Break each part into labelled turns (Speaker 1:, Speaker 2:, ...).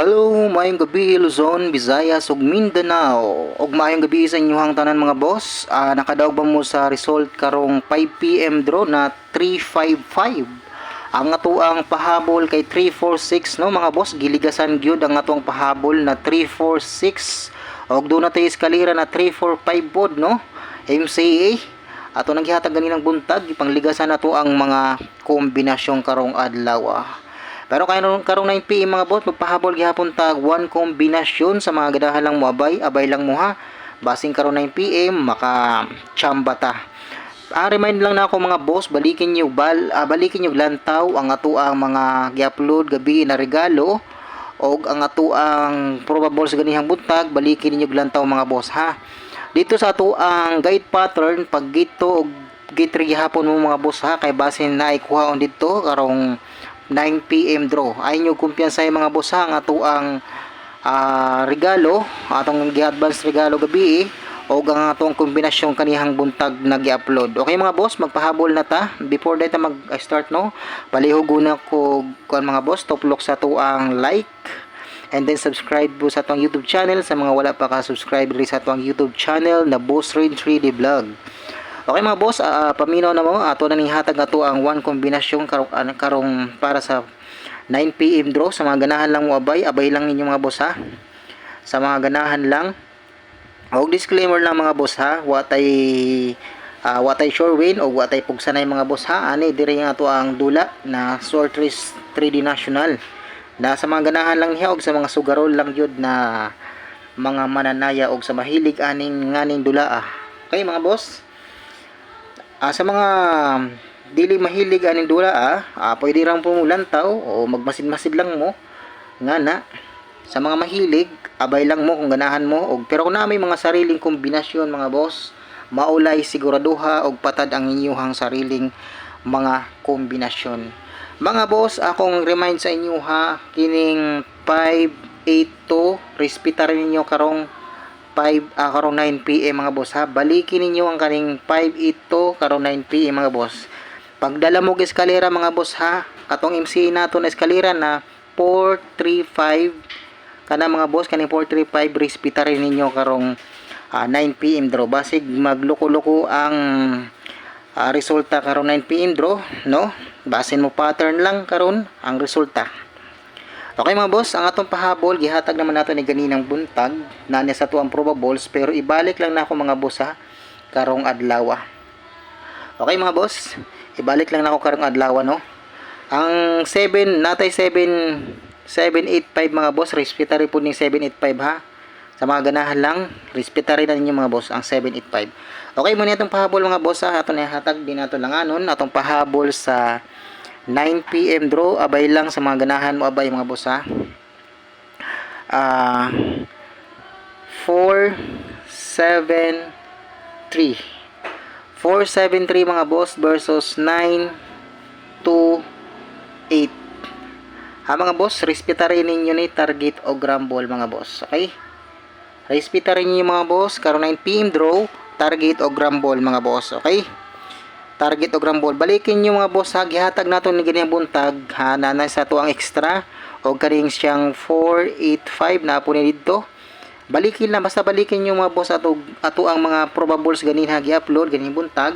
Speaker 1: Hello, maayong gabi Luzon, Visayas ug Mindanao. Ug maayong gabi sa inyong tanan mga boss. Ah, nakadaog ba mo sa result karong 5 PM draw na 355. Ang ato ang pahabol kay 346 no mga boss, giligasan gyud ang atong pahabol na 346. Og do na tayo eskalera na 345 pod no. MCA ato nang gihatag ganinang buntag ipangligasan nato ang mga kombinasyon karong adlaw. ah. Pero karon karong 9 PM mga boss, magpahabol gihapon tag one kombinasyon sa mga gadahan lang mo abay, abay lang mo ha. Basing karon 9 PM maka chamba ta. Ah, remind lang na ako mga boss, balikin niyo bal, ah, balikin niyo lantaw ang ato ang mga gi-upload gabi na regalo og ang ato ang probable sa ganihang buntag, balikin niyo lantaw mga boss ha. Dito sa ato ang guide pattern pag gito og gitri gihapon mo mga boss ha kay basin na ikuhaon dito karong 9 PM draw. Ay nyo kumpiyansa yung mga boss ha, ang ato ang ah, regalo, atong gi-advance regalo gabi eh, o ang atong kombinasyon kanihang buntag na gi-upload. Okay mga boss, magpahabol na ta. Before that mag-start no, palihog na ko kuan mga boss, tuplok sa ato ang like and then subscribe po sa atong YouTube channel sa mga wala pa ka-subscribe rin sa atong YouTube channel na Boss Rain 3D Vlog. Okay mga boss, ah, paminaw na mo ato na ning hatag ato ang one kombinasyon karong ah, karong para sa 9 PM draw sa mga ganahan lang mo abay, abay lang ninyo mga boss ha. Sa mga ganahan lang. Og disclaimer lang mga boss ha, watay ah, watay sure win o watay pugsanay mga boss ha. Ani diri nga ato ang dula na Sortress 3D National. Na sa mga ganahan lang niya og sa mga sugarol lang yun na mga mananaya og sa mahilig aning nganing dula ah. Okay mga boss? Ah, sa mga dili mahilig aning dula ah, ah pwede rang pumulantaw o magmasid-masid lang mo. Nga na sa mga mahilig abay lang mo kung ganahan mo. Og pero kung na may mga sariling kombinasyon mga boss maulay siguraduha og patad ang inyong sariling mga kombinasyon. Mga boss akong remind sa inyo ha kining 582 respetarin ninyo karong 5 ah, karong 9 PM mga boss ha. Balikin ninyo ang kaning 582 karong 9 PM mga boss. Pagdala mo eskalera mga boss ha. Katong MC nato na eskalera na 435 kana mga boss kaning 435 respeta rin ninyo karong ah, 9 PM draw. Basig magloko-loko ang ah, resulta karong 9 PM draw, no? Basin mo pattern lang karon ang resulta. Okay mga boss, ang atong pahabol gihatag naman nato ni ganinang buntag na sa tuang probables pero ibalik lang na ako mga boss ha karong adlaw. Okay mga boss, ibalik lang na ako karong adlaw no. Ang 7 natay 7 785 mga boss, respetary po ni 785 ha. Sa mga ganahan lang, respetary na ninyo mga boss ang 785. Okay muna itong pahabol mga boss ha, ato na hatag din nato lang anon, atong pahabol sa 9 PM draw, abay lang sa mga ganahan mo abay mga boss ha. Ah 4 7 3 473 mga boss versus 9 2 8 ha mga boss respetarin ninyo ni target o grumble mga boss okay? Respetarin ninyo mga boss karon 9 PM draw target o grumble mga boss okay target o grumble balikin nyo mga boss ha. Gihatag nato ni ganyan buntag ha. Na sa to ang extra. O karing siyang 485 na po dito. Balikin lang. Basta balikin nyo mga boss ato ato ang mga probables ganin ha. Gi-upload ganin buntag.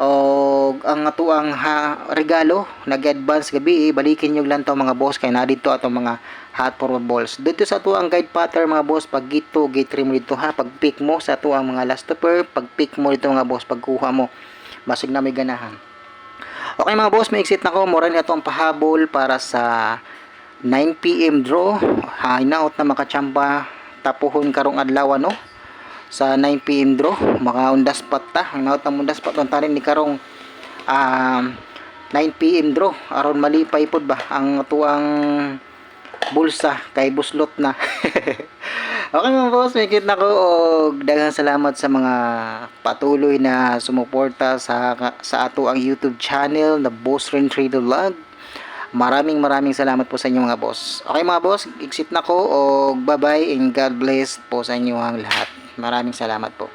Speaker 1: O ang ato ang ha, regalo nag-advance gabi eh, balikin nyo lang to mga boss kay na dito ato mga hot probables. Dito sa ato ang guide pattern mga boss. Pag gito gate mo dito ha. Pag pick mo sa ato ang mga last stopper pag pick mo dito mga boss pagkuha mo basig na may ganahan. Okay mga boss may exit na ko mura na ito ang pahabol para sa 9pm draw. Hinaot na makachamba. Tapuhon karong adlaw no sa 9pm draw. Mga undas pat ta. Hinaot na undas pat ang tanin ni karong um, 9pm draw. Aron malipay pod ba ang tuang bulsa kay buslot na Okay mga boss, may kit na ko og daghang salamat sa mga patuloy na sumuporta sa sa ato ang YouTube channel na Boss Ren Trader Vlog. Maraming maraming salamat po sa inyo mga boss. Okay mga boss, exit na ko og bye-bye and God bless po sa inyo ang lahat. Maraming salamat po.